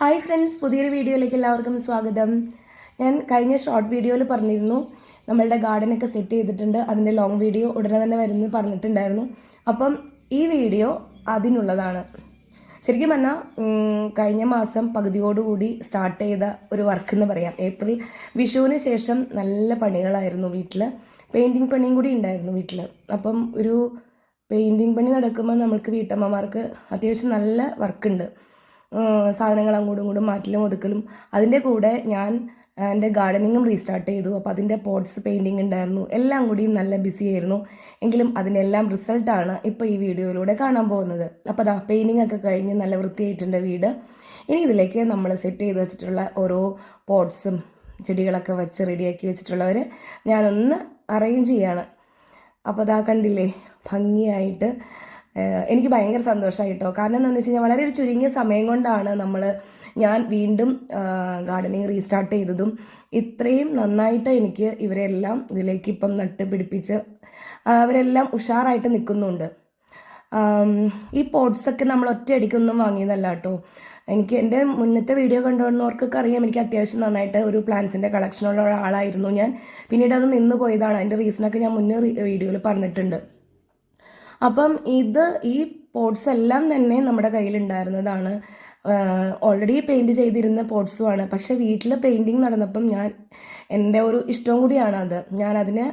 Hi friends പുതിയൊരു വീഡിയോയിലേക്ക് എല്ലാവർക്കും സ്വാഗതം. ഞാൻ കഴിഞ്ഞ ഷോർട്ട് വീഡിയോയിൽ പറഞ്ഞിരുന്നു നമ്മളുടെ ഗാർഡനൊക്കെ സെറ്റ് ചെയ്തിട്ടുണ്ട് അതിന്റെ ലോങ് വീഡിയോ ഉടനെ തന്നെ വരുന്നു പറഞ്ഞിട്ടുണ്ടായിരുന്നു. അപ്പം ഈ വീഡിയോ അതിനുള്ളതാണ്. ശരിക്കും പറഞ്ഞാൽ കഴിഞ്ഞ മാസം പകുതിയോടുകൂടി സ്റ്റാർട്ട് ചെയ്ത ഒരു വർക്ക് എന്ന് പറയാം. ഏപ്രിൽ വിഷുവിന് ശേഷം നല്ല പണികളായിരുന്നു വീട്ടിൽ പെയിന്റിങ് പണിയും കൂടി ഉണ്ടായിരുന്നു വീട്ടിൽ അപ്പം ഒരു പെയിന്റിങ് പണി നടക്കുമ്പോൾ നമ്മൾക്ക് വീട്ടമ്മമാർക്ക് അത്യാവശ്യം നല്ല വർക്കുണ്ട് സാധനങ്ങൾ അങ്ങോട്ടും ഇങ്ങോട്ടും മാറ്റലും ഒതുക്കലും. അതിന്റെ കൂടെ ഞാൻ എന്റെ ഗാർഡനിങ്ങും റീസ്റ്റാർട്ട് ചെയ്തു. അപ്പോൾ അതിന്റെ പോട്ട്സ് പെയിന്റിങ് ഉണ്ടായിരുന്നു. എല്ലാം കൂടിയും നല്ല ബിസി ആയിരുന്നു. എങ്കിലും അതിനെല്ലാം റിസൾട്ടാണ് ഇപ്പോൾ ഈ വീഡിയോയിലൂടെ കാണാൻ പോകുന്നത്. അപ്പോൾ അതാ പെയിന്റിംഗ് ഒക്കെ കഴിഞ്ഞ് നല്ല വൃത്തിയായിട്ടുണ്ട് വീട്. ഇനി ഇതിലേക്ക് നമ്മൾ സെറ്റ് ചെയ്ത് വെച്ചിട്ടുള്ള ഓരോ പോട്ട്സും ചെടികളൊക്കെ വെച്ച് റെഡിയാക്കി വെച്ചിട്ടുള്ളവർ ഞാനൊന്ന് അറേഞ്ച് ചെയ്യാണ്. അപ്പോൾ അതാ കണ്ടില്ലേ ഭംഗിയായിട്ട് എനിക്ക് ഭയങ്കര സന്തോഷമായി കേട്ടോ കാരണം എന്താണെന്ന് വെച്ച് കഴിഞ്ഞാൽ വളരെ ഒരു ചുരുങ്ങിയ സമയം കൊണ്ടാണ് നമ്മൾ ഞാൻ വീണ്ടും ഗാർഡനിങ് റീസ്റ്റാർട്ട് ചെയ്തതും ഇത്രയും നന്നായിട്ട് എനിക്ക് ഇവരെല്ലാം ഇതിലേക്ക് ഇപ്പം നട്ട് പിടിപ്പിച്ച് അവരെല്ലാം ഉഷാറായിട്ട് നിൽക്കുന്നുണ്ട് ഈ പോട്ട്സൊക്കെ നമ്മൾ ഒറ്റയടിക്കൊന്നും വാങ്ങിയതല്ല കേട്ടോ എനിക്ക് എന്റെ മുന്നത്തെ വീഡിയോ കണ്ടുവന്നവർക്കൊക്കെ അറിയാം എനിക്ക് അത്യാവശ്യം നന്നായിട്ട് ഒരു പ്ലാന്റ്സിന്റെ കളക്ഷനുള്ള ഒരാളായിരുന്നു ഞാൻ. പിന്നീട് അത് നിന്ന് പോയതാണ്. അതിന്റെ റീസണൊക്കെ ഞാൻ മുന്നേ വീഡിയോയിൽ പറഞ്ഞിട്ടുണ്ട്. അപ്പം ഇത് ഈ പോട്ട്സ് എല്ലാം തന്നെ നമ്മുടെ കയ്യിലുണ്ടായിരുന്നതാണ്. ഓൾറെഡി പെയിന്റ് ചെയ്തിരുന്ന പോട്ട്സുമാണ് പക്ഷേ വീട്ടിൽ പെയിന്റിങ് നടന്നപ്പം ഞാൻ എന്റെ ഒരു ഇഷ്ടം കൂടിയാണ് അത്. ഞാൻ അതിന്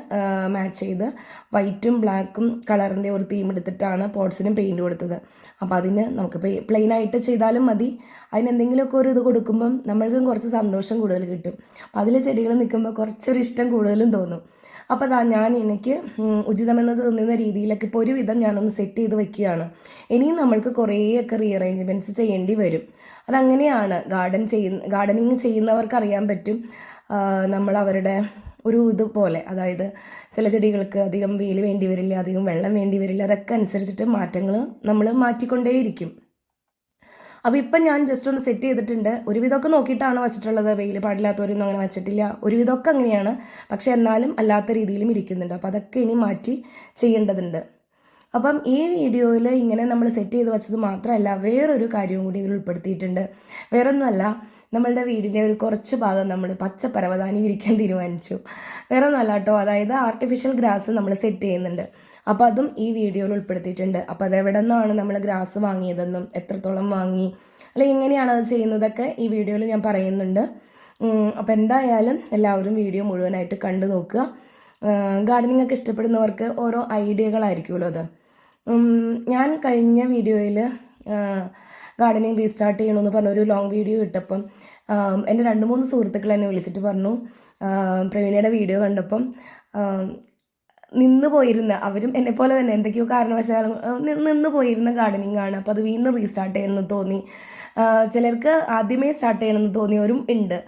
മാച്ച് ചെയ്ത് വൈറ്റും ബ്ലാക്കും കളറിന്റെ ഒരു തീം എടുത്തിട്ടാണ് പോട്ട്സിനും പെയിന്റ് കൊടുത്തത്. അപ്പോൾ അതിന് നമുക്ക് പ്ലെയിൻ ആയിട്ട് ചെയ്താലും മതി. അതിന് എന്തെങ്കിലുമൊക്കെ ഒരു ഇത് കൊടുക്കുമ്പം നമ്മൾക്കും കുറച്ച് സന്തോഷം കൂടുതൽ കിട്ടും. അപ്പോൾ അതിൽ ചെടികൾ നിൽക്കുമ്പോൾ കുറച്ചൊരു ഇഷ്ടം കൂടുതലും തോന്നും. അപ്പോൾ അതാ ഞാൻ എനിക്ക് ഉചിതമെന്ന് തോന്നുന്ന രീതിയിലൊക്കെ ഇപ്പോൾ ഒരുവിധം ഞാനൊന്ന് സെറ്റ് ചെയ്ത് വെക്കുകയാണ്. ഇനിയും നമ്മൾക്ക് കുറേയൊക്കെ റീഅറേഞ്ച്മെന്റ്സ് ചെയ്യേണ്ടി വരും. അതങ്ങനെയാണ് ഗാർഡൻ ചെയ്യുന്ന ഗാർഡനിങ് ചെയ്യുന്നവർക്ക് അറിയാൻ പറ്റും. നമ്മൾ അവരുടെ ഒരു ഇതുപോലെ അതായത് ചില ചെടികൾക്ക് അധികം വെയിൽ വേണ്ടി വരില്ല അധികം വെള്ളം വേണ്ടി വരില്ല അതൊക്കെ അനുസരിച്ചിട്ട് മാറ്റങ്ങൾ നമ്മൾ മാറ്റിക്കൊണ്ടേയിരിക്കും. അപ്പോൾ ഇപ്പം ഞാൻ ജസ്റ്റ് ഒന്ന് സെറ്റ് ചെയ്തിട്ടുണ്ട്. ഒരുവിധമൊക്കെ നോക്കിയിട്ടാണ് വെച്ചിട്ടുള്ളത്. വെയിൽ പാടില്ലാത്തവരൊന്നും അങ്ങനെ വെച്ചിട്ടില്ല. ഒരുവിധമൊക്കെ അങ്ങനെയാണ്. പക്ഷേ എന്നാലും അല്ലാത്ത രീതിയിലും ഇരിക്കുന്നുണ്ട്. അപ്പോൾ അതൊക്കെ ഇനി മാറ്റി ചെയ്യേണ്ടതുണ്ട്. അപ്പം ഈ വീഡിയോയിൽ ഇങ്ങനെ നമ്മൾ സെറ്റ് ചെയ്ത് വെച്ചത് മാത്രമല്ല വേറൊരു കാര്യവും കൂടി ഇതിൽ ഉൾപ്പെടുത്തിയിട്ടുണ്ട്. വേറൊന്നുമല്ല നമ്മളുടെ വീടിന്റെ ഒരു കുറച്ച് ഭാഗം നമ്മൾ പച്ച പരവതാനി വിരിക്കാൻ തീരുമാനിച്ചു. വേറൊന്നുമല്ല കേട്ടോ. അതായത് ആർട്ടിഫിഷ്യൽ ഗ്രാസ് നമ്മൾ സെറ്റ് ചെയ്യുന്നുണ്ട്. അപ്പോൾ അതും ഈ വീഡിയോയിൽ ഉൾപ്പെടുത്തിയിട്ടുണ്ട്. അപ്പോൾ അതെവിടെ നിന്നാണ് നമ്മൾ ഗ്രാസ് വാങ്ങിയതെന്നും എത്രത്തോളം വാങ്ങി അല്ലെങ്കിൽ എങ്ങനെയാണ് അത് ചെയ്യുന്നതൊക്കെ ഈ വീഡിയോയിൽ ഞാൻ പറയുന്നുണ്ട്. അപ്പോൾ എന്തായാലും എല്ലാവരും വീഡിയോ മുഴുവനായിട്ട് കണ്ടു നോക്കുക. ഗാർഡനിങ് ഒക്കെ ഇഷ്ടപ്പെടുന്നവർക്ക് ഓരോ ഐഡിയകളായിരിക്കുമല്ലോ അത്. ഞാൻ കഴിഞ്ഞ വീഡിയോയിൽ ഗാർഡനിങ് റീസ്റ്റാർട്ട് ചെയ്യണമെന്ന് പറഞ്ഞ ഒരു ലോങ് വീഡിയോ ഇട്ടപ്പം എന്റെ രണ്ട് മൂന്ന് സുഹൃത്തുക്കൾ എന്നെ വിളിച്ചിട്ട് പറഞ്ഞു. പ്രവീണയുടെ വീഡിയോ കണ്ടപ്പം നിന്ന് പോയിരുന്ന അവരും എന്നെ പോലെ തന്നെ എന്തൊക്കെയോ കാരണവശാലും നിന്നു പോയിരുന്ന ഗാർഡനിങ് ആണ്. അപ്പോൾ അത് വീണ്ടും റീസ്റ്റാർട്ട് ചെയ്യണമെന്ന് തോന്നി. ചിലർക്ക് ആദ്യമേ സ്റ്റാർട്ട് ചെയ്യണമെന്ന് തോന്നിയവരും ഉണ്ട്.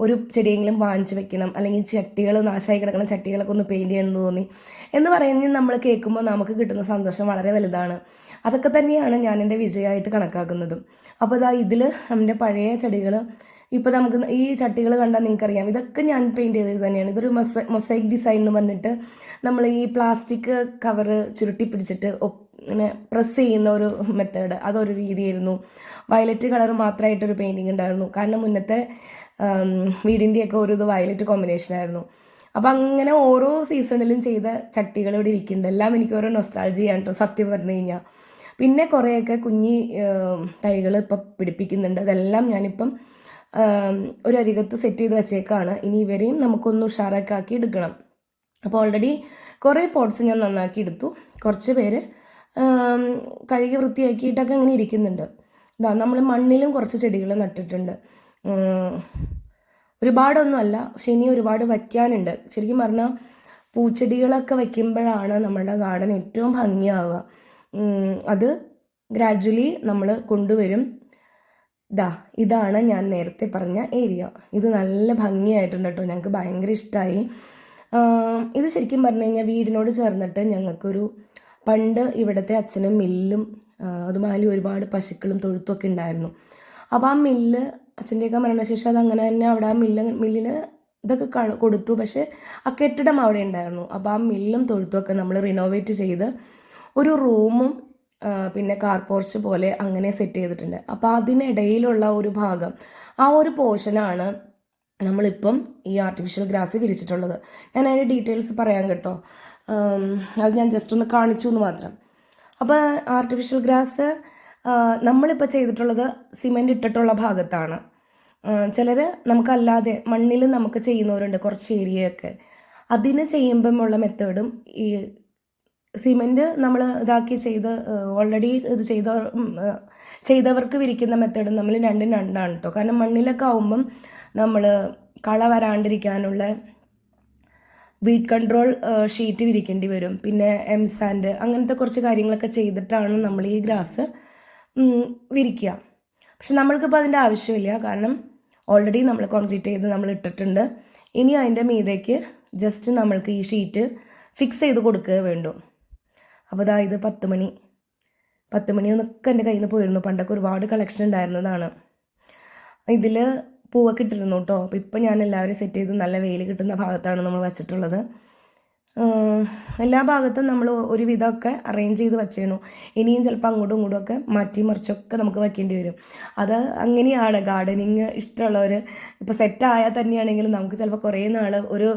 ഒരു ചെടിയെങ്കിലും വാങ്ങിച്ചു വെക്കണം അല്ലെങ്കിൽ ചട്ടികൾ നാശമായി കിടക്കുന്ന ചട്ടികളൊക്കെ ഒന്ന് പെയിന്റ് ചെയ്യണമെന്ന് തോന്നി. എന്ന് പറയുന്നത് നമ്മൾ കേൾക്കുമ്പോൾ നമുക്ക് കിട്ടുന്ന സന്തോഷം വളരെ വലുതാണ്. അതൊക്കെ തന്നെയാണ് ഞാൻ എന്റെ വിജയമായിട്ട് കണക്കാക്കുന്നതും. അപ്പോൾ ഇതാ ഇതിൽ നമ്മുടെ പഴയ ചെടികൾ ഇപ്പോൾ നമുക്ക് ഈ ചട്ടികൾ കണ്ടാൽ നിങ്ങൾക്കറിയാം ഇതൊക്കെ ഞാൻ പെയിന്റ് ചെയ്തത് തന്നെയാണ്. ഇതൊരു മൊസ മൊസൈക്ക് ഡിസൈൻ എന്ന് പറഞ്ഞിട്ട് നമ്മൾ ഈ പ്ലാസ്റ്റിക് കവറ് ചുരുട്ടി പിടിച്ചിട്ട് ഇങ്ങനെ പ്രസ് ചെയ്യുന്ന ഒരു മെത്തേഡ് അതൊരു രീതിയായിരുന്നു. വയലറ്റ് കളർ മാത്രമായിട്ടൊരു പെയിന്റിങ് ഉണ്ടായിരുന്നു. കാരണം മുന്നത്തെ വീടിന്റെയൊക്കെ ഒരു ഇത് വയലറ്റ് കോമ്പിനേഷൻ ആയിരുന്നു. അപ്പം അങ്ങനെ ഓരോ സീസണിലും ചെയ്ത ചട്ടികൾ ഇവിടെ ഇരിക്കുന്നുണ്ട്. എല്ലാം എനിക്ക് ഓരോ നൊസ്റ്റാൾജിയാണ് കേട്ടോ സത്യം പറഞ്ഞു കഴിഞ്ഞാൽ പിന്നെ കുറേയൊക്കെ കുഞ്ഞി തൈകൾ ഇപ്പം പിടിപ്പിക്കുന്നുണ്ട്. അതെല്ലാം ഞാനിപ്പം ഒരു അരികത്ത് സെറ്റ് ചെയ്ത് വെച്ചേക്കാണ്. ഇനി ഇവരെയും നമുക്കൊന്ന് ഉഷാറാക്കി ആക്കി എടുക്കണം. അപ്പോൾ ഓൾറെഡി കുറേ പോട്ട്സ് ഞാൻ നന്നാക്കി എടുത്തു. കുറച്ച് പേര് കഴുകി വൃത്തിയാക്കിയിട്ടൊക്കെ അങ്ങനെ ഇരിക്കുന്നുണ്ട്. ഇതാ നമ്മൾ മണ്ണിലും കുറച്ച് ചെടികൾ നട്ടിട്ടുണ്ട്. ഒരുപാടൊന്നുമല്ല പക്ഷെ ഇനി ഒരുപാട് വയ്ക്കാനുണ്ട്. ശരിക്കും പറഞ്ഞാൽ പൂച്ചെടികളൊക്കെ വയ്ക്കുമ്പോഴാണ് നമ്മുടെ ഗാർഡൻ ഏറ്റവും ഭംഗിയാവുക. അത് ഗ്രാജ്വലി നമ്മൾ കൊണ്ടുവരും. ദാ ഇതാണ് ഞാൻ നേരത്തെ പറഞ്ഞ ഏരിയ ഇത് നല്ല ഭംഗിയായിട്ടുണ്ട് കേട്ടോ ഞങ്ങൾക്ക് ഭയങ്കര ഇഷ്ടമായി ഇത് ശരിക്കും പറഞ്ഞു കഴിഞ്ഞാൽ വീടിനോട് ചേർന്നിട്ട് ഞങ്ങൾക്കൊരു പണ്ട് ഇവിടുത്തെ അച്ഛനും മില്ലും അതുമാതിരി ഒരുപാട് പശുക്കളും തൊഴുത്തൊക്കെ ഉണ്ടായിരുന്നു. അപ്പോൾ ആ മില്ല് അച്ഛന്റെയൊക്കെ മരണശേഷം അത് അങ്ങനെ തന്നെ അവിടെ ആ മില്ല് മില്ലിൽ ഇതൊക്കെ കൊടുത്തു. പക്ഷേ ആ കെട്ടിടം അവിടെ ഉണ്ടായിരുന്നു. അപ്പോൾ ആ മില്ലും തൊഴുത്തും ഒക്കെ നമ്മൾ റിനോവേറ്റ് ചെയ്ത് ഒരു റൂമും പിന്നെ കാർ പോർച്ച് പോലെ അങ്ങനെ സെറ്റ് ചെയ്തിട്ടുണ്ട്. അപ്പോൾ അതിനിടയിലുള്ള ഒരു ഭാഗം ആ ഒരു പോർഷനാണ് നമ്മളിപ്പം ഈ ആർട്ടിഫിഷ്യൽ ഗ്രാസ് വിരിച്ചിട്ടുള്ളത്. ഞാൻ അതിന്റെ ഡീറ്റെയിൽസ് പറയാൻ കേട്ടോ. അത് ഞാൻ ജസ്റ്റ് ഒന്ന് കാണിച്ചു എന്ന് മാത്രം. അപ്പോൾ ആർട്ടിഫിഷ്യൽ ഗ്രാസ് നമ്മളിപ്പോൾ ചെയ്തിട്ടുള്ളത് സിമെന്റ് ഇട്ടിട്ടുള്ള ഭാഗത്താണ്. ചിലർ നമുക്കല്ലാതെ മണ്ണിൽ നമുക്ക് ചെയ്യുന്നവരുണ്ട് കുറച്ച് ഏരിയയൊക്കെ അതിന് ചെയ്യുമ്പോഴുള്ള മെത്തേഡും ഈ സിമെന്റ് നമ്മൾ ഇതാക്കി ചെയ്ത് ഓൾറെഡി ഇത് ചെയ്ത ചെയ്തവർക്ക് വിരിക്കുന്ന മെത്തേഡ് നമ്മൾ രണ്ടും രണ്ടാണ് കേട്ടോ കാരണം മണ്ണിലൊക്കെ ആവുമ്പം നമ്മൾ കള വരാണ്ടിരിക്കാനുള്ള വീറ്റ് കൺട്രോൾ ഷീറ്റ് വിരിക്കേണ്ടി വരും. പിന്നെ എം സാൻഡ് അങ്ങനത്തെ കുറച്ച് കാര്യങ്ങളൊക്കെ ചെയ്തിട്ടാണ് നമ്മൾ ഈ ഗ്രാസ് വിരിക്കുക പക്ഷെ നമ്മൾക്കിപ്പോൾ അതിന്റെ ആവശ്യമില്ല. കാരണം ഓൾറെഡി നമ്മൾ കോൺക്രീറ്റ് ചെയ്ത് നമ്മൾ ഇട്ടിട്ടുണ്ട്. ഇനി അതിന്റെ മീതേക്ക് ജസ്റ്റ് നമ്മൾക്ക് ഈ ഷീറ്റ് ഫിക്സ് ചെയ്ത് കൊടുക്കുക വേണ്ടു. അപ്പോൾ ഇത് പത്ത് മണി പത്ത് മണിയൊന്നൊക്കെ എന്റെ കയ്യിൽ നിന്ന് പോയിരുന്നു. പണ്ടൊക്കെ ഒരുപാട് കളക്ഷൻ ഉണ്ടായിരുന്നതാണ്. ഇതിൽ പൂവൊക്കെ ഇട്ടിരുന്നു കേട്ടോ. അപ്പോൾ ഇപ്പം ഞാൻ എല്ലാവരും സെറ്റ് ചെയ്ത് നല്ല വെയിൽ കിട്ടുന്ന ഭാഗത്താണ് നമ്മൾ വെച്ചിട്ടുള്ളത്. എല്ലാ ഭാഗത്തും നമ്മൾ ഒരുവിധമൊക്കെ അറേഞ്ച് ചെയ്ത് വച്ചേണു ഇനിയും ചിലപ്പോൾ അങ്ങോട്ടും ഇങ്ങോട്ടും ഒക്കെ മാറ്റി മറിച്ചൊക്കെ നമുക്ക് വയ്ക്കേണ്ടി വരും. അത് അങ്ങനെയാണ് ഗാർഡനിങ് ഇഷ്ടമുള്ളവർ ഇപ്പോൾ സെറ്റായാൽ തന്നെയാണെങ്കിലും നമുക്ക് ചിലപ്പോൾ കുറേ നാൾ ഒരു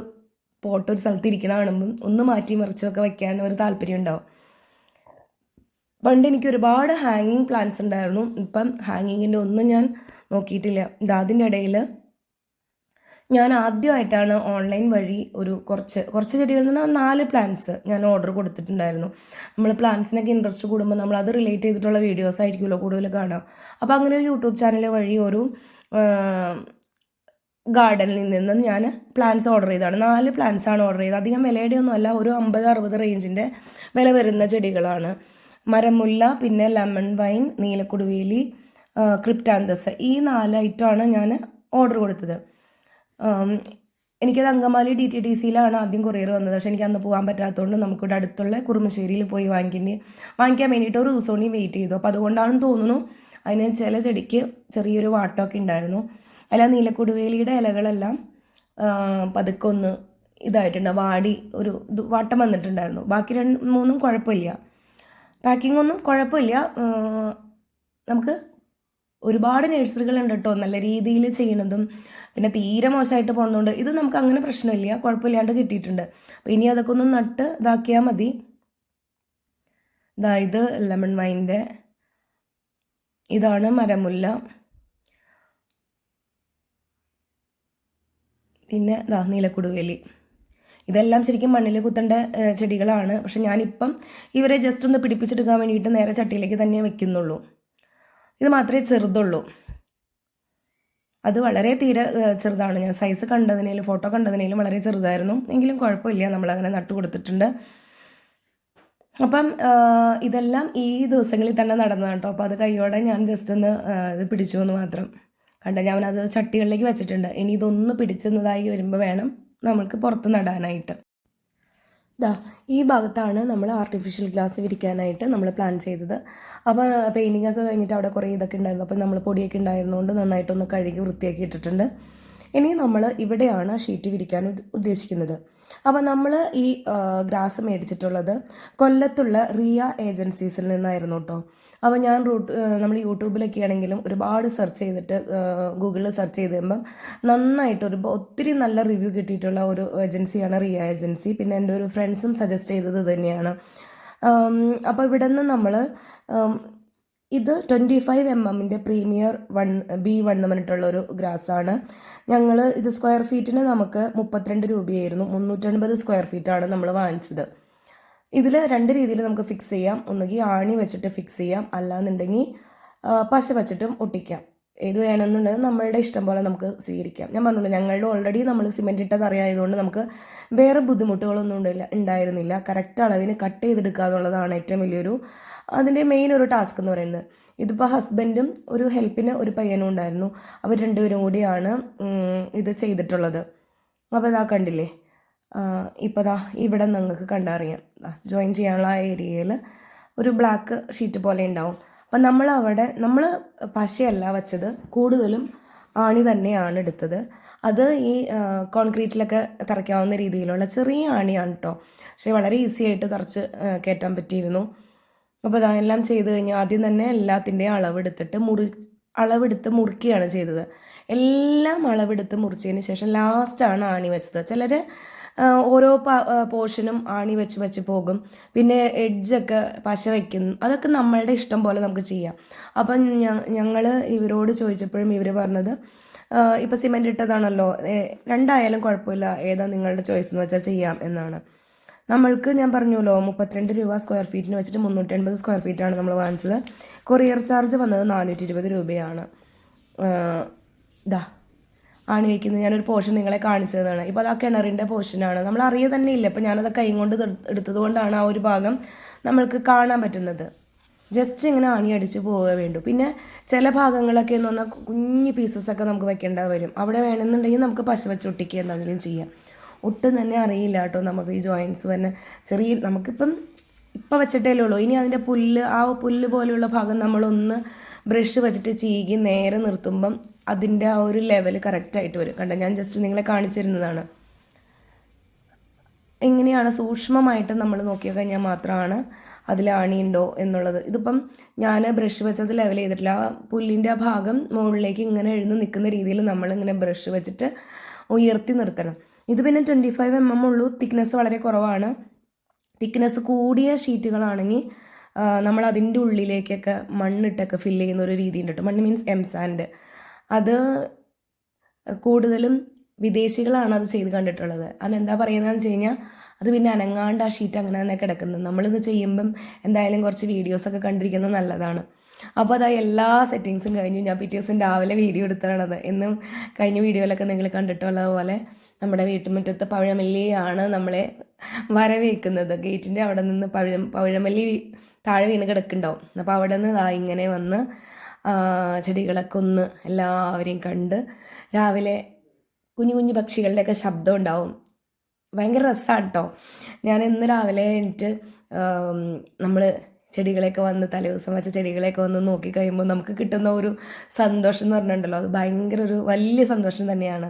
പോട്ട് ഒരു സ്ഥലത്ത് ഇരിക്കണ കാണുമ്പം ഒന്ന് മാറ്റി മറിച്ചൊക്കെ വയ്ക്കാൻ ഒരു താല്പര്യം ഉണ്ടാവും. പണ്ട് എനിക്ക് ഒരുപാട് ഹാങ്ങിങ് പ്ലാന്റ്സ് ഉണ്ടായിരുന്നു. ഇപ്പം ഹാങ്ങിങ്ങിന്റെ ഒന്നും ഞാൻ നോക്കിയിട്ടില്ല. ഇത് അതിന്റെ ഇടയിൽ ഞാൻ ആദ്യമായിട്ടാണ് ഓൺലൈൻ വഴി ഒരു കുറച്ച് കുറച്ച് ചെടികളിൽ നിന്ന് നാല് പ്ലാന്റ്സ് ഞാൻ ഓർഡർ കൊടുത്തിട്ടുണ്ടായിരുന്നു. നമ്മൾ പ്ലാന്റ്സിനൊക്കെ ഇൻട്രസ്റ്റ് കൂടുമ്പോൾ നമ്മൾ അത് റിലേറ്റ് ചെയ്തിട്ടുള്ള വീഡിയോസ് ആയിരിക്കുമല്ലോ കൂടുതൽ കാണുക. അപ്പോൾ അങ്ങനെ ഒരു യൂട്യൂബ് ചാനൽ വഴി ഒരു ഗാർഡനിൽ നിന്ന് ഞാൻ പ്ലാന്റ്സ് ഓർഡർ ചെയ്തതാണ്. നാല് പ്ലാന്റ്സ് ആണ് ഓർഡർ ചെയ്തത്. അധികം വിലയുടെ ഒന്നും അല്ല ഒരു അമ്പത് അറുപത് റേഞ്ചിന്റെ വില വരുന്ന ചെടികളാണ്. മരമുല്ല പിന്നെ ലെമൺ വൈൻ നീലക്കുടുവേലി ക്രിപ്റ്റാന്തസ്. ഈ നാല് ഐറ്റമാണ് ഞാൻ ഓർഡർ കൊടുത്തത്. എനിക്കത് അങ്കമാലി ഡി ടി ഡി സിയിലാണ് ആദ്യം കൊറിയർ വന്നത്. പക്ഷെ എനിക്ക് അന്ന് പോകാൻ പറ്റാത്തതുകൊണ്ട് നമുക്കിവിടെ അടുത്തുള്ള കുറുമശ്ശേരിയിൽ പോയി വാങ്ങിക്കേണ്ടി വാങ്ങിക്കാൻ വേണ്ടിയിട്ട് ഒരു ദിവസം കൂടി വെയിറ്റ് ചെയ്തു. അപ്പോൾ അതുകൊണ്ടാണെന്ന് തോന്നുന്നു അതിന് ചില ചെടിക്ക് ചെറിയൊരു വാട്ടമൊക്കെ ഉണ്ടായിരുന്നു. അല്ല നീലക്കുടുവേലിയുടെ ഇലകളെല്ലാം പതുക്കൊന്ന് ഇതായിട്ടുണ്ട്. വാടി ഒരു വാട്ടം വന്നിട്ടുണ്ടായിരുന്നു. ബാക്കി രണ്ട് മൂന്നും കുഴപ്പമില്ല. പാക്കിംഗ് ഒന്നും കുഴപ്പമില്ല നമുക്ക് ഒരുപാട് നഴ്സറികളുണ്ട് കേട്ടോ നല്ല രീതിയിൽ ചെയ്യണതും. പിന്നെ തീരെ മോശമായിട്ട് പോകുന്നതുകൊണ്ട് ഇത് നമുക്ക് അങ്ങനെ പ്രശ്നമില്ല. കുഴപ്പമില്ലാണ്ട് കിട്ടിയിട്ടുണ്ട്. അപ്പോൾ ഇനി അതൊക്കെ ഒന്ന് നട്ട് ഇതാക്കിയാൽ മതി. ഇതാ ഇത് ലെമൺ വൈന്റെ ഇതാണ് മരമുല്ല. പിന്നെ ദാ നീലക്കുടുവേലി ഇതെല്ലാം ശരിക്കും മണ്ണിൽ കുത്തേണ്ട ചെടികളാണ്. പക്ഷെ ഞാനിപ്പം ഇവരെ ജസ്റ്റ് ഒന്ന് പിടിപ്പിച്ചെടുക്കാൻ വേണ്ടിയിട്ട് നേരെ ചട്ടിയിലേക്ക് തന്നെ വെക്കുന്നുള്ളൂ. ഇത് മാത്രമേ ചെറുതുള്ളൂ. അത് വളരെ തീരെ ചെറുതാണ്. ഞാൻ സൈസ് കണ്ടതിനേലും ഫോട്ടോ കണ്ടതിനേലും വളരെ ചെറുതായിരുന്നു. എങ്കിലും കുഴപ്പമില്ല നമ്മളങ്ങനെ നട്ടു കൊടുത്തിട്ടുണ്ട്. അപ്പം ഇതെല്ലാം ഈ ദിവസങ്ങളിൽ തന്നെ നടന്നതാണ് കേട്ടോ. അപ്പോൾ അത് കൈയോടെ ഞാൻ ജസ്റ്റ് ഒന്ന് ഇത് പിടിച്ചു എന്ന് മാത്രം. കണ്ട? ഞാൻ അത് ചട്ടികളിലേക്ക് വെച്ചിട്ടുണ്ട്. ഇനി ഇതൊന്ന് പിടിച്ചെന്നതായി വരുമ്പോൾ വേണം നമ്മൾക്ക് പുറത്ത് നടാനായിട്ട്. ദാ ഈ ഭാഗത്താണ് നമ്മൾ ആർട്ടിഫിഷ്യൽ ഗ്ലാസ് വിരിക്കാനായിട്ട് നമ്മൾ പ്ലാൻ ചെയ്തത്. അപ്പോൾ പെയിന്റിംഗ് ഒക്കെ കഴിഞ്ഞിട്ട് അവിടെ കുറേ ഇതൊക്കെ ഉണ്ടായിരുന്നു. അപ്പോൾ നമ്മൾ പൊടിയൊക്കെ ഉണ്ടായിരുന്നുകൊണ്ട് നന്നായിട്ടൊന്ന് കഴുകി വൃത്തിയാക്കി ഇട്ടിട്ടുണ്ട്. ഇനി നമ്മൾ ഇവിടെയാണ് ഷീറ്റ് വിരിക്കാൻ ഉദ്ദേശിക്കുന്നത്. അപ്പോൾ നമ്മൾ ഈ ഗ്രാസ് മേടിച്ചിട്ടുള്ളത് കൊല്ലത്തുള്ള റിയ ഏജൻസീസിൽ നിന്നായിരുന്നു കേട്ടോ. അപ്പോൾ ഞാൻ റൂട്ട് നമ്മൾ യൂട്യൂബിലൊക്കെ ആണെങ്കിലും ഒരുപാട് സെർച്ച് ചെയ്തിട്ട് ഗൂഗിളിൽ സെർച്ച് ചെയ്ത് കഴിയുമ്പം നന്നായിട്ട് ഒരു ഒത്തിരി നല്ല റിവ്യൂ കിട്ടിയിട്ടുള്ള ഒരു ഏജൻസിയാണ് റിയ ഏജൻസി പിന്നെ എന്റെ ഒരു ഫ്രണ്ട്സും സജസ്റ്റ് ചെയ്തത് തന്നെയാണ്. അപ്പോൾ ഇവിടെ നിന്ന് നമ്മൾ ഇത് ട്വന്റി ഫൈവ് എം എമ്മിന്റെ പ്രീമിയർ വൺ ബി വൺ എന്ന് പറഞ്ഞിട്ടുള്ള ഒരു ഗ്രാസാണ് ഞങ്ങൾ ഇത് സ്ക്വയർ ഫീറ്റിന് നമുക്ക് മുപ്പത്തിരണ്ട് രൂപയായിരുന്നു. മുന്നൂറ്റൻപത് സ്ക്വയർ ഫീറ്റാണ് നമ്മൾ വാങ്ങിച്ചത്. ഇതിൽ രണ്ട് രീതിയിൽ നമുക്ക് ഫിക്സ് ചെയ്യാം. ഒന്നുകിൽ ആണി വെച്ചിട്ട് ഫിക്സ് ചെയ്യാം. അല്ലാന്നുണ്ടെങ്കിൽ പശ വെച്ചിട്ടും ഒട്ടിക്കാം. ഏത് വേണമെന്നുണ്ടെങ്കിൽ നമ്മളുടെ ഇഷ്ടം പോലെ നമുക്ക് സ്വീകരിക്കാം. ഞാൻ പറഞ്ഞല്ലോ ഞങ്ങളുടെ ഓൾറെഡി നമ്മൾ സിമെന്റ് ഇട്ടത് അറിയായതുകൊണ്ട് നമുക്ക് വേറെ ബുദ്ധിമുട്ടുകളൊന്നും ഉണ്ടില്ല ഉണ്ടായിരുന്നില്ല. കറക്റ്റ് അളവിന് കട്ട് ചെയ്തെടുക്കുക എന്നുള്ളതാണ് ഏറ്റവും വലിയൊരു അതിന്റെ മെയിൻ ഒരു ടാസ്ക് എന്ന് പറയുന്നത്. ഇതിപ്പോൾ ഹസ്ബൻഡും ഒരു ഹെൽപ്പിന് ഒരു പയ്യനും ഉണ്ടായിരുന്നു. അവർ രണ്ടുപേരും കൂടിയാണ് ഇത് ചെയ്തിട്ടുള്ളത്. അപ്പോൾ ഇതാ കണ്ടില്ലേ? ഇപ്പോൾ ദാ ഇവിടെ നിങ്ങൾക്ക് കണ്ടറിയാം. ജോയിൻ ചെയ്യാനുള്ള ആ ഏരിയയിൽ ഒരു ബ്ലാക്ക് ഷീറ്റ് പോലെ ഉണ്ടാവും. അപ്പം നമ്മൾ അവിടെ നമ്മൾ പശയല്ല വെച്ചത് കൂടുതലും ആണി തന്നെയാണ് എടുത്തത്. അത് ഈ കോൺക്രീറ്റിലൊക്കെ തറയ്ക്കാവുന്ന രീതിയിലുള്ള ചെറിയ ആണിയാണ് കേട്ടോ പക്ഷേ വളരെ ഈസി ആയിട്ട് തറച്ച് കയറ്റാൻ പറ്റിയിരുന്നു. അപ്പോൾ അതെല്ലാം ചെയ്ത് കഴിഞ്ഞാൽ ആദ്യം തന്നെ എല്ലാത്തിന്റെയും അളവെടുത്തിട്ട് മുറി അളവെടുത്ത് മുറുക്കിയാണ് ചെയ്തത്. എല്ലാം അളവെടുത്ത് മുറിച്ചതിന് ശേഷം ലാസ്റ്റാണ് ആണി വെച്ചത്. ചിലർ ഓരോ പോർഷനും ആണി വെച്ച് വെച്ച് പോകും. പിന്നെ എഡ്ജൊക്കെ പശ വയ്ക്കും അതൊക്കെ നമ്മളുടെ ഇഷ്ടം പോലെ നമുക്ക് ചെയ്യാം. അപ്പം ഞങ്ങൾ ഇവരോട് ചോദിച്ചപ്പോഴും ഇവർ പറഞ്ഞത് ഇപ്പം സിമെന്റ് ഇട്ടതാണല്ലോ. രണ്ടായാലും കുഴപ്പമില്ല. ഏതാ നിങ്ങളുടെ ചോയ്സ് എന്ന് വെച്ചാൽ ചെയ്യാം എന്നാണ്. നമ്മൾക്ക് ഞാൻ പറഞ്ഞല്ലോ മുപ്പത്തിരണ്ട് രൂപ സ്ക്വയർ ഫീറ്റിന് വെച്ചിട്ട് മുന്നൂറ്റി അൻപത് സ്ക്വയർ ഫീറ്റാണ് നമ്മൾ വാങ്ങിച്ചത്. കൊറിയർ ചാർജ് വന്നത് നാനൂറ്റി ഇരുപത് രൂപയാണ് ഇതാ ആണി വയ്ക്കുന്നത് ഞാനൊരു പോർഷൻ നിങ്ങളെ കാണിച്ചു തന്നതാണ് ഇപ്പോൾ അത് ആ കിണറിന്റെ പോർഷനാണ്. നമ്മൾ അറിയ തന്നെ ഇല്ല അപ്പോൾ ഞാനത് കൈ കൊണ്ട് എടുത്തത് കൊണ്ടാണ് ആ ഒരു ഭാഗം നമ്മൾക്ക് കാണാൻ പറ്റുന്നത്. ജസ്റ്റ് ഇങ്ങനെ ആണി അടിച്ച് പോവുക വേണ്ടു. പിന്നെ ചില ഭാഗങ്ങളൊക്കെ എന്ന് പറഞ്ഞാൽ കുഞ്ഞു പീസസൊക്കെ നമുക്ക് വെക്കേണ്ട വരും. അവിടെ വേണമെന്നുണ്ടെങ്കിൽ നമുക്ക് പശ വെച്ചൊട്ടിക്കുക എന്തെങ്കിലും ചെയ്യാം. ഒട്ടും തന്നെ അറിയില്ല കേട്ടോ നമുക്ക് ഈ ജോയിൻസ് തന്നെ ചെറിയ നമുക്കിപ്പം ഇപ്പം വെച്ചിട്ടേ ഉള്ളൂ. ഇനി അതിന്റെ പുല്ല് ആ പുല്ല് പോലെയുള്ള ഭാഗം നമ്മളൊന്ന് ബ്രഷ് വെച്ചിട്ട് ചീകി നേരെ നിർത്തുമ്പം അതിന്റെ ആ ഒരു ലെവൽ കറക്റ്റായിട്ട് വരും. കണ്ട? ഞാൻ ജസ്റ്റ് നിങ്ങളെ കാണിച്ചിരുന്നതാണ്. എങ്ങനെയാണ് സൂക്ഷ്മമായിട്ട് നമ്മൾ നോക്കി കഴിഞ്ഞാൽ മാത്രമാണ് അതിൽ ആണിയുണ്ടോ എന്നുള്ളത്. ഇതിപ്പം ഞാൻ ബ്രഷ് വെച്ചത് ലെവൽ ചെയ്തിട്ടില്ല. ആ പുല്ലിന്റെ ആ ഭാഗം മുകളിലേക്ക് ഇങ്ങനെ എഴുന്ന് നിൽക്കുന്ന രീതിയിൽ നമ്മളിങ്ങനെ ബ്രഷ് വെച്ചിട്ട് ഉയർത്തി നിർത്തണം. ഇത് പിന്നെ ട്വന്റി ഫൈവ് എം എം ഉള്ളൂ. തിക്നെസ് വളരെ കുറവാണ്. തിക്നെസ് കൂടിയ ഷീറ്റുകളാണെങ്കിൽ നമ്മൾ അതിന്റെ ഉള്ളിലേക്കൊക്കെ മണ്ണിട്ടൊക്കെ ഫില്ല് ചെയ്യുന്ന ഒരു രീതിയുണ്ട് കേട്ടോ മണ്ണ് മീൻസ് എം സാൻഡ് അത് കൂടുതലും വിദേശികളാണ് അത് ചെയ്ത് കണ്ടിട്ടുള്ളത്. അതെന്താ പറയുന്നതെന്ന് വെച്ച് കഴിഞ്ഞാൽ അത് പിന്നെ അനങ്ങാണ്ട് ആ ഷീറ്റ് അങ്ങനെ തന്നെ കിടക്കുന്നത് നമ്മളിത് ചെയ്യുമ്പം എന്തായാലും കുറച്ച് വീഡിയോസൊക്കെ കണ്ടിരിക്കുന്നത് നല്ലതാണ്. അപ്പോൾ അതാ എല്ലാ സെറ്റിങ്സും കഴിഞ്ഞു. ഞാൻ പിറ്റേ ദിവസം രാവിലെ വീഡിയോ എടുത്തതാണത്. എന്നും കഴിഞ്ഞ വീഡിയോയിലൊക്കെ നിങ്ങൾ കണ്ടിട്ടുള്ളതുപോലെ നമ്മുടെ വീട്ടുമുറ്റത്ത് പഴമല്ലിയാണ് നമ്മളെ വരവേക്കുന്നത് ഗേറ്റിന്റെ അവിടെ നിന്ന് പഴ പഴമല്ലി താഴെ വീണ് കിടക്കുന്നുണ്ടാവും. അപ്പോൾ അവിടെ നിന്ന് ഇങ്ങനെ വന്ന് ചെടികളൊക്കെ ഒന്ന് എല്ലാവരെയും കണ്ട് രാവിലെ കുഞ്ഞു കുഞ്ഞു പക്ഷികളുടെയൊക്കെ ശബ്ദം ഉണ്ടാവും. ഭയങ്കര രസമാണ് കേട്ടോ ഞാൻ ഇന്ന് രാവിലെ എനിക്ക് നമ്മൾ ചെടികളെയൊക്കെ വന്ന് തലേദിവസം വെച്ച ചെടികളെയൊക്കെ വന്ന് നോക്കി കഴിയുമ്പോൾ നമുക്ക് കിട്ടുന്ന ഒരു സന്തോഷം എന്ന് പറഞ്ഞിട്ടുണ്ടല്ലോ. അത് ഭയങ്കര ഒരു വലിയ സന്തോഷം തന്നെയാണ്.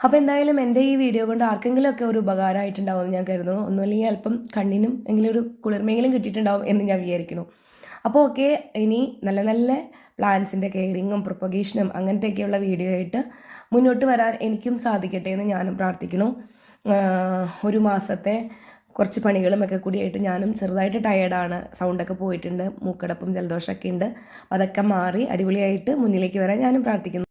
അപ്പോൾ എന്തായാലും എന്റെ ഈ വീഡിയോ കൊണ്ട് ആർക്കെങ്കിലുമൊക്കെ ഒരു ഉപകാരമായിട്ടുണ്ടാവും ഞാൻ കരുതുന്നു. ഒന്നുമില്ലെങ്കിൽ അല്പം കണ്ണിനും എങ്കിലും ഒരു കുളിർമെങ്കിലും കിട്ടിയിട്ടുണ്ടാവും എന്ന് ഞാൻ വിചാരിക്കുന്നു. അപ്പോൾ ഓക്കെ ഇനി നല്ല നല്ല പ്ലാന്റ്സിന്റെ കെയറിങ്ങും പ്രൊപ്പഗേഷനും അങ്ങനത്തെയൊക്കെയുള്ള വീഡിയോ ആയിട്ട് മുന്നോട്ട് വരാൻ എനിക്കും സാധിക്കട്ടെ എന്ന് ഞാനും പ്രാർത്ഥിക്കുന്നു. ഒരു മാസത്തെ കുറച്ച് പണികളും ഒക്കെ കൂടിയായിട്ട് ഞാനും ചെറുതായിട്ട് ടയേർഡാണ് സൗണ്ടൊക്കെ പോയിട്ടുണ്ട് മൂക്കടപ്പും ജലദോഷമൊക്കെ ഉണ്ട്. അതൊക്കെ മാറി അടിപൊളിയായിട്ട് മുന്നിലേക്ക് വരാൻ ഞാനും പ്രാർത്ഥിക്കുന്നു.